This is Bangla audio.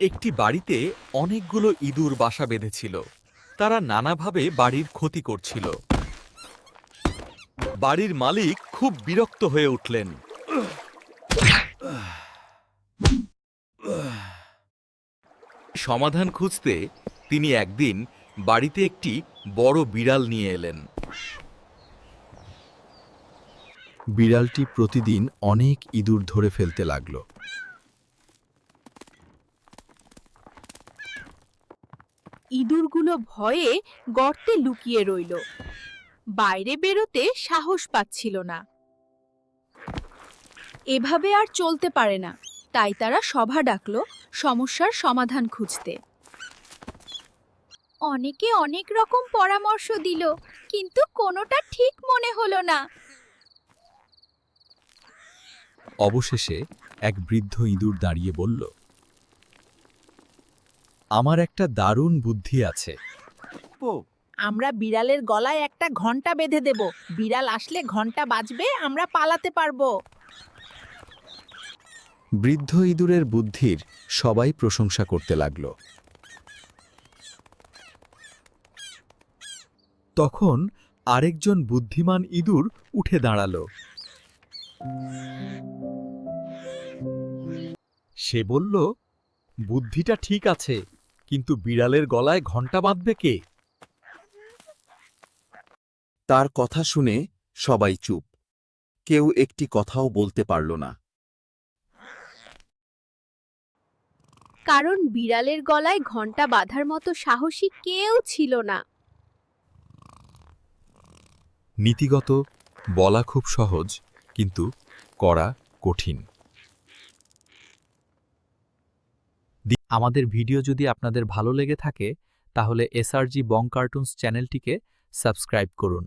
একটি বাড়িতে অনেকগুলো ইঁদুর বাসা বেঁধেছিল। তারা নানাভাবে বাড়ির ক্ষতি করছিল। বাড়ির মালিক খুব বিরক্ত হয়ে উঠলেন। সমাধান খুঁজতে তিনি একদিন বাড়িতে একটি বড় বিড়াল নিয়ে এলেন। বিড়ালটি প্রতিদিন অনেক ইঁদুর ধরে ফেলতে লাগল। ইঁদুরগুলো ভয়ে গর্তে লুকিয়ে রইল। বাইরে বেরোতে সাহস পাচ্ছিল না। এভাবে আর চলতে পারে না, তাই তারা সভা ডাকলো সমস্যার সমাধান খুঁজতে। অনেকে অনেক রকম পরামর্শ দিল, কিন্তু কোনোটা ঠিক মনে হলো না। অবশেষে এক বৃদ্ধ ইঁদুর দাঁড়িয়ে বলল আমার একটা দারুণ বুদ্ধি আছে। আমরা বিড়ালের গলায় একটা ঘণ্টা বেঁধে দেব। বিড়াল আসলে ঘণ্টা বাজবে আমরা পালাতে পারব। বৃদ্ধ ইঁদুরের বুদ্ধির সবাই প্রশংসা করতে লাগল। তখন আরেকজন বুদ্ধিমান ইঁদুর উঠে দাঁড়াল। সে বলল বুদ্ধিটা ঠিক আছে কিন্তু বিড়ালের গলায় ঘণ্টা বাঁধবে কে? তার কথা শুনে সবাই চুপ। কেউ একটি কথাও বলতে পারল না। কারণ বিড়ালের গলায় ঘণ্টা বাঁধার মতো সাহসী কেউ ছিল না। নীতিগত বলা খুব সহজ কিন্তু করা কঠিন। আমাদের ভিডিও যদি আপনাদের ভালো লেগে থাকে তাহলে এসআরজি বং কার্টুনস চ্যানেলটিকে সাবস্ক্রাইব করুন।